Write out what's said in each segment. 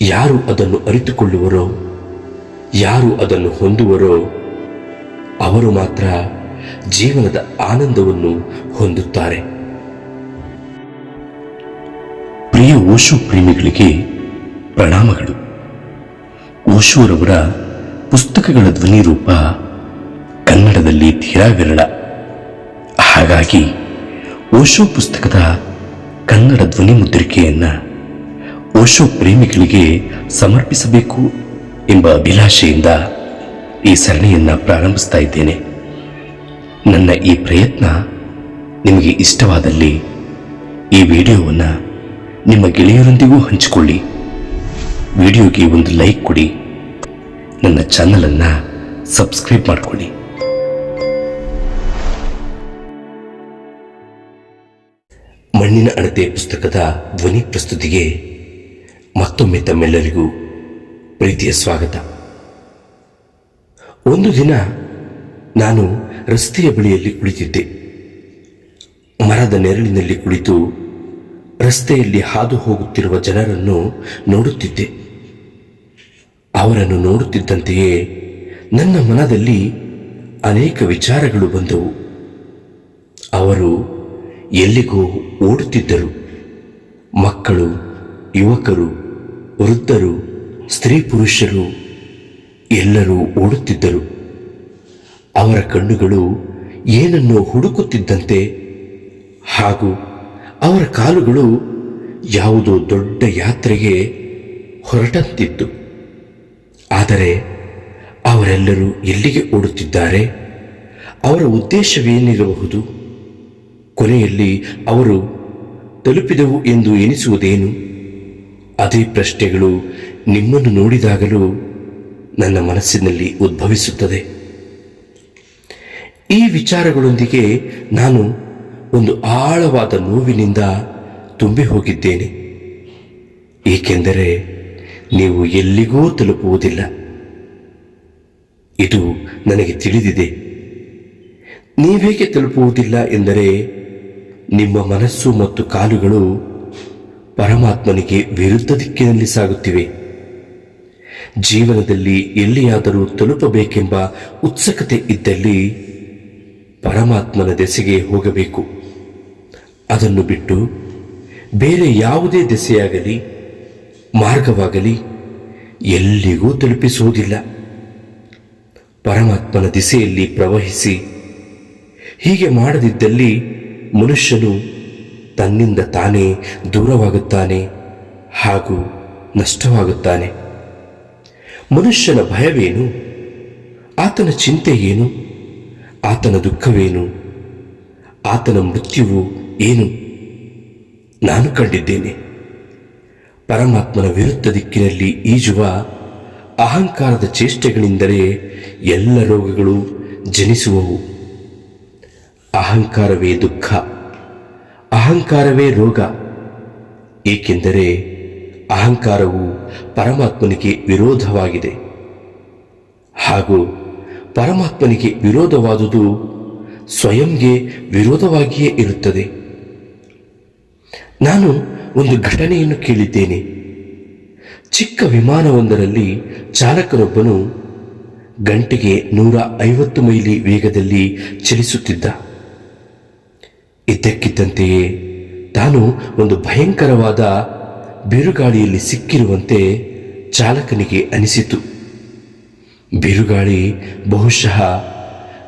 ಯಾರು ಅದನ್ನು ಅರಿತುಕೊಳ್ಳುವರೋ, ಯಾರು ಅದನ್ನು ಹೊಂದುವರೋ, ಅವರು ಮಾತ್ರ ಜೀವನದ ಆನಂದವನ್ನು ಹೊಂದುತ್ತಾರೆ. ಪ್ರಿಯ ಓಶು ಪ್ರೇಮಿಗಳಿಗೆ ಪ್ರಣಾಮಗಳು. ಓಶುರವರ ಪುಸ್ತಕಗಳ ಧ್ವನಿ ರೂಪ ಕನ್ನಡದಲ್ಲಿ ತೀರಾ ವಿರಳ ಹಾಗಾಗಿ ಓಶೋ ಪುಸ್ತಕದ ಕನ್ನಡ ಧ್ವನಿ ಮುದ್ರಿಕೆಯನ್ನ ಓಶೋ ಪ್ರೇಮಿಗಳಿಗೆ ಸಮರ್ಪಿಸಬೇಕು ಎಂಬ ಅಭಿಲಾಷೆಯಿಂದ ಈ ಸರಣಿಯನ್ನು ಪ್ರಾರಂಭಿಸ್ತಾ ಇದ್ದೇನೆ. ನನ್ನ ಈ ಪ್ರಯತ್ನ ನಿಮಗೆ ಇಷ್ಟವಾದಲ್ಲಿ ಈ ವಿಡಿಯೋವನ್ನು ನಿಮ್ಮ ಗೆಳೆಯರೊಂದಿಗೂ ಹಂಚಿಕೊಳ್ಳಿ. ವಿಡಿಯೋಗೆ ಒಂದು ಲೈಕ್ ಕೊಡಿ. ನನ್ನ ಚಾನಲನ್ನು ಸಬ್ಸ್ಕ್ರೈಬ್ ಮಾಡಿಕೊಳ್ಳಿ. ಮಣ್ಣಿನ ಅಳತೆ ಪುಸ್ತಕದ ಧ್ವನಿ ಪ್ರಸ್ತುತಿಗೆ ಮತ್ತೊಮ್ಮೆ ತಮ್ಮೆಲ್ಲರಿಗೂ ಪ್ರೀತಿಯ ಸ್ವಾಗತ. ಒಂದು ದಿನ ನಾನು ರಸ್ತೆಯ ಬಳಿಯಲ್ಲಿ ಕುಳಿತಿದ್ದೆ. ಮರದ ನೆರಳಿನಲ್ಲಿ ಕುಳಿತು ರಸ್ತೆಯಲ್ಲಿ ಹಾದು ಹೋಗುತ್ತಿರುವ ಜನರನ್ನು ನೋಡುತ್ತಿದ್ದೆ. ಅವರನ್ನು ನೋಡುತ್ತಿದ್ದಂತೆಯೇ ನನ್ನ ಮನದಲ್ಲಿ ಅನೇಕ ವಿಚಾರಗಳು ಬಂದವು. ಅವರು ಎಲ್ಲಿಗೋ ಓಡುತ್ತಿದ್ದರು. ಮಕ್ಕಳು ಯುವಕರು, ವೃದ್ಧರು, ಸ್ತ್ರೀ ಪುರುಷರು ಎಲ್ಲರೂ ಓಡುತ್ತಿದ್ದರು. ಅವರ ಕಣ್ಣುಗಳು ಏನನ್ನು ಹುಡುಕುತ್ತಿದ್ದಂತೆ ಹಾಗೂ ಅವರ ಕಾಲುಗಳು ಯಾವುದೋ ದೊಡ್ಡ ಯಾತ್ರೆಗೆ ಹೊರಟಂತಿತ್ತು. ಆದರೆ ಅವರೆಲ್ಲರೂ ಎಲ್ಲಿಗೆ ಓಡುತ್ತಿದ್ದಾರೆ? ಅವರ ಉದ್ದೇಶವೇನಿರಬಹುದು? ಕೊನೆಯಲ್ಲಿ ಅವರು ತಲುಪಿದವು ಎಂದು ಎನಿಸುವುದೇನು? ಅದೇ ಪ್ರಶ್ನೆಗಳು ನಿಮ್ಮನ್ನು ನೋಡಿದಾಗಲೂ ನನ್ನ ಮನಸ್ಸಿನಲ್ಲಿ ಉದ್ಭವಿಸುತ್ತದೆ. ಈ ವಿಚಾರಗಳೊಂದಿಗೆ ನಾನು ಒಂದು ಆಳವಾದ ನೋವಿನಿಂದ ತುಂಬಿ ಹೋಗಿದ್ದೇನೆ. ಏಕೆಂದರೆ ನೀವು ಎಲ್ಲಿಗೂ ತಲುಪುವುದಿಲ್ಲ. ಇದು ನನಗೆ ತಿಳಿದಿದೆ. ನೀವೇಕೆ ತಲುಪುವುದಿಲ್ಲ ಎಂದರೆ ನಿಮ್ಮ ಮನಸ್ಸು ಮತ್ತು ಕಾಲುಗಳು ಪರಮಾತ್ಮನಿಗೆ ವಿರುದ್ಧ ದಿಕ್ಕಿನಲ್ಲಿ ಸಾಗುತ್ತಿವೆ. ಜೀವನದಲ್ಲಿ ಎಲ್ಲಿಯಾದರೂ ತಲುಪಬೇಕೆಂಬ ಉತ್ಸುಕತೆ ಇದ್ದಲ್ಲಿ ಪರಮಾತ್ಮನ ದೆಸೆಗೆ ಹೋಗಬೇಕು. ಅದನ್ನು ಬಿಟ್ಟು ಬೇರೆ ಯಾವುದೇ ದೆಸೆಯಾಗಲಿ, ಮಾರ್ಗವಾಗಲಿ ಎಲ್ಲಿಗೂ ತಲುಪಿಸುವುದಿಲ್ಲ. ಪರಮಾತ್ಮನ ದಿಸೆಯಲ್ಲಿ ಪ್ರವಹಿಸಿ ಹೀಗೆ ಮಾಡದಿದ್ದಲ್ಲಿ ಮನುಷ್ಯನು ತನ್ನಿಂದ ತಾನೇ ದೂರವಾಗುತ್ತಾನೆ ಹಾಗೂ ನಷ್ಟವಾಗುತ್ತಾನೆ. ಮನುಷ್ಯನ ಭಯವೇನು? ಆತನ ಚಿಂತೆ ಏನು? ಆತನ ದುಃಖವೇನು? ಆತನ ಮೃತ್ಯುವು ಏನು? ನಾನು ಕಂಡಿದ್ದೇನೆ. ಪರಮಾತ್ಮನ ವಿರುದ್ಧ ದಿಕ್ಕಿನಲ್ಲಿ ಈಜುವ ಅಹಂಕಾರದ ಚೇಷ್ಟೆಗಳಿಂದಲೇ ಎಲ್ಲ ರೋಗಗಳು ಜನಿಸುವವು. ಅಹಂಕಾರವೇ ದುಃಖ. ಅಹಂಕಾರವೇ ರೋಗ. ಏಕೆಂದರೆ ಅಹಂಕಾರವು ಪರಮಾತ್ಮನಿಗೆ ವಿರೋಧವಾಗಿದೆ. ಹಾಗೂ ಪರಮಾತ್ಮನಿಗೆ ವಿರೋಧವಾದುದು ಸ್ವಯಂಗೆ ವಿರೋಧವಾಗಿಯೇ ಇರುತ್ತದೆ. ನಾನು ಒಂದು ಘಟನೆಯನ್ನು ಕೇಳಿದ್ದೇನೆ. ಚಿಕ್ಕ ವಿಮಾನವೊಂದರಲ್ಲಿ ಚಾಲಕನೊಬ್ಬನು ಗಂಟೆಗೆ ನೂರ ಐವತ್ತು ಮೈಲಿ ವೇಗದಲ್ಲಿ ಚಲಿಸುತ್ತಿದ್ದ. ಇದ್ದಕ್ಕಿದ್ದಂತೆಯೇ ತಾನು ಒಂದು ಭಯಂಕರವಾದ ಬಿರುಗಾಳಿಯಲ್ಲಿ ಸಿಕ್ಕಿರುವಂತೆ ಚಾಲಕನಿಗೆ ಅನಿಸಿತು. ಬಿರುಗಾಳಿ ಬಹುಶಃ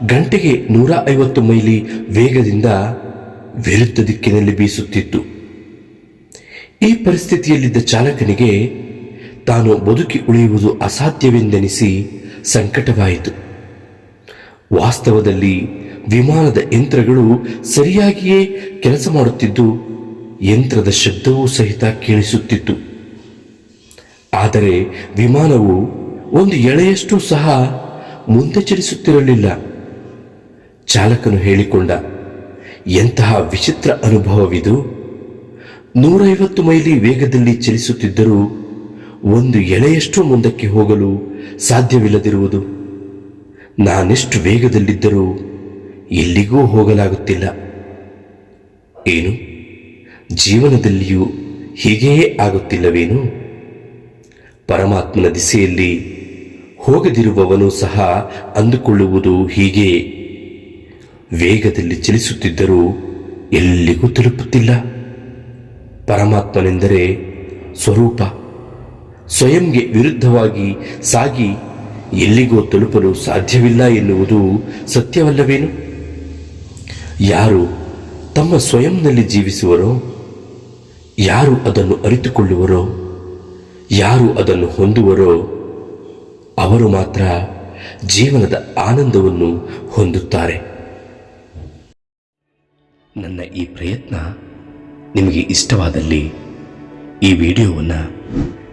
ಗಂಟೆಗೆ ನೂರ ಐವತ್ತು ಮೈಲಿ ವೇಗದಿಂದ ವಿರುದ್ಧ ದಿಕ್ಕಿನಲ್ಲಿ ಬೀಸುತ್ತಿತ್ತು. ಈ ಪರಿಸ್ಥಿತಿಯಲ್ಲಿದ್ದ ಚಾಲಕನಿಗೆ ತಾನು ಬದುಕಿ ಉಳಿಯುವುದು ಅಸಾಧ್ಯವೆಂದೆನಿಸಿ ಸಂಕಟವಾಯಿತು. ವಾಸ್ತವದಲ್ಲಿ ವಿಮಾನದ ಯಂತ್ರಗಳು ಸರಿಯಾಗಿಯೇ ಕೆಲಸ ಮಾಡುತ್ತಿದ್ದು, ಯಂತ್ರದ ಶಬ್ದವೂ ಸಹಿತ ಕೇಳಿಸುತ್ತಿತ್ತು. ಆದರೆ ವಿಮಾನವು ಒಂದು ಎಳೆಯಷ್ಟು ಸಹ ಮುಂದೆ ಚಲಿಸುತ್ತಿರಲಿಲ್ಲ. ಚಾಲಕನು ಹೇಳಿಕೊಂಡ, ಎಂತಹ ವಿಚಿತ್ರ ಅನುಭವವಿದು. ನೂರೈವತ್ತು ಮೈಲಿ ವೇಗದಲ್ಲಿ ಚಲಿಸುತ್ತಿದ್ದರೂ ಒಂದು ಎಳೆಯಷ್ಟು ಮುಂದಕ್ಕೆ ಹೋಗಲು ಸಾಧ್ಯವಿಲ್ಲದಿರುವುದು. ನಾನೆಷ್ಟು ವೇಗದಲ್ಲಿದ್ದರೂ ಎಲ್ಲಿಗೂ ಹೋಗಲಾಗುತ್ತಿಲ್ಲ. ಏನು? ಜೀವನದಲ್ಲಿಯೂ ಹೀಗೆಯೇ ಆಗುತ್ತಿಲ್ಲವೇನು? ಪರಮಾತ್ಮನ ದಿಸೆಯಲ್ಲಿ ಹೋಗದಿರುವವನು ಸಹ ಅಂದುಕೊಳ್ಳುವುದು ಹೀಗೆ. ವೇಗದಲ್ಲಿ ಚಲಿಸುತ್ತಿದ್ದರೂ ಎಲ್ಲಿಗೂ ತಲುಪುತ್ತಿಲ್ಲ. ಪರಮಾತ್ಮನೆಂದರೆ ಸ್ವರೂಪ. ಸ್ವಯಂಗೆ ವಿರುದ್ಧವಾಗಿ ಸಾಗಿ ಎಲ್ಲಿಗೋ ತಲುಪಲು ಸಾಧ್ಯವಿಲ್ಲ ಎನ್ನುವುದು ಸತ್ಯವಲ್ಲವೇನು? ಯಾರು ತಮ್ಮ ಸ್ವಯಂನಲ್ಲಿ ಜೀವಿಸುವರೋ? ಯಾರು ಅದನ್ನು ಅರಿತುಕೊಳ್ಳುವರೋ? ಯಾರು ಅದನ್ನು ಹೊಂದುವರೋ? ಅವರು ಮಾತ್ರ ಜೀವನದ ಆನಂದವನ್ನು ಹೊಂದುತ್ತಾರೆ. ನನ್ನ ಈ ಪ್ರಯತ್ನ ನಿಮಗೆ ಇಷ್ಟವಾದಲ್ಲಿ ಈ ವಿಡಿಯೋವನ್ನು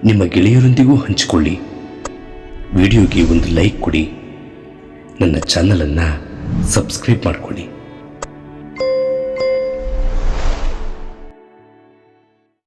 ನಿಮ್ಮ ಗೆಳೆಯರೊಂದಿಗೂ ಹಂಚಿಕೊಳ್ಳಿ. ವಿಡಿಯೋಗೆ ಒಂದು ಲೈಕ್ ಕೊಡಿ. ನನ್ನ ಚಾನಲನ್ನು ಸಬ್ಸ್ಕ್ರೈಬ್ ಮಾಡಿಕೊಳ್ಳಿ.